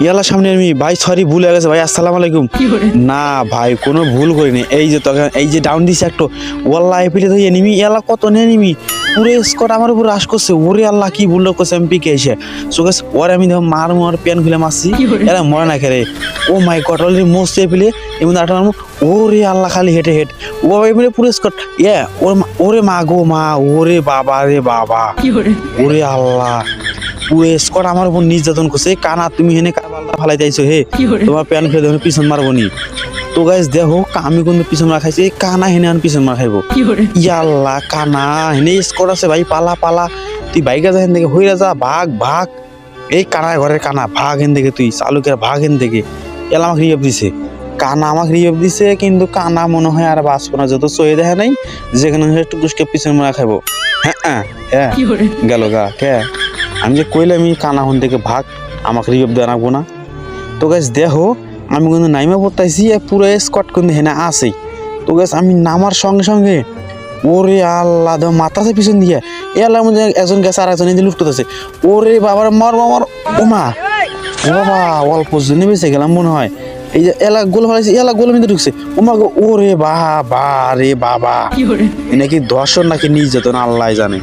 ইয়ালার সামনে আমি ভাই সরি ভুল হয়ে গেছে ভাই আসসালাম আলাইকুম। না ভাই কোনো ভুল করিনি। এই যে তোকে এই যে ডাউন দিছে একটু ওয়াল্লাহ এপিলে তো এনিমি এলা কত নে এনিমি পুরো স্কট আমার উপর রাশ করছে ওরে আল্লাহ কি ভুল করছে আমি পিকে এসে। সো গাছ ওরে আমি দেখো মার মার প্যান খুলে মারছি। এরা মরে না খেলে oh my god already most এপিলে এমন আটা মারমু ওরে আল্লাহ খালি হেঁটে হেট। ও এপিলে পুরো স্কট ইয়ে ওর মা- ওরে মা গো মা ওরে বাবা রে বাবা। ওরে আল্লাহ। পুরো স্কট আমার উপর নির্যাতন করছে। কানা তুমি হেনে কারবাল্লা ফালাই যাইছো হে। তোমার প্যান ফেলে ধরে পিছন মারবো নি। তো গাইস দেখো আমি কিন্তু পিছন মার খাইছি। কানা হেনে আমি পিছন মার খাইবো। ইয়াল্লা কানা হেনে স্কট আছে ভাই পালা পালা। তুই বাইকে যা হেন থেকে হইরা যা ভাগ ভাগ। এই কানা ঘরের কানা ভাগ হেন থেকে তুই চালুকের ভাগ হেন থেকে। এলা আমাকে রিয়েব দিছে। কানা আমাকে রিয়েব দিছে কিন্তু কানা মনে হয় আর বাঁচবো না। যত সয়ে দেখে নাই যেখানে টুকুসকে পিছন মারা খাইবো। হ্যাঁ হ্যাঁ হ্যাঁ গেল গা কে? আমি যে কইলে আমি কানা হন থেকে ভাগ আমাকে রিয়েব দেওয়া রাখব না। তো গাছ দেখো আমি কিন্তু নাইমা পড়তাইছি আর পুরো স্কট কিন্তু হেনা আসেই তো গাছ আমি নামার সঙ্গে সঙ্গে ওরে আল্লাহ মাথাতে পিছন দিয়ে। এ আল্লাহ মধ্যে একজন গেছে আর একজন এদিকে লুট করতেছে ওরে বাবার মর মার ওমা ও বাবা অল্প জন্য বেঁচে গেলাম মনে হয়। এই যে এলা গোল ফেলাইছে এলা গোল মধ্যে ঢুকছে। ওমা গো ওরে বাবা রে বাবা। এ নাকি দর্শন নাকি নির্যাতন আল্লাহ জানে।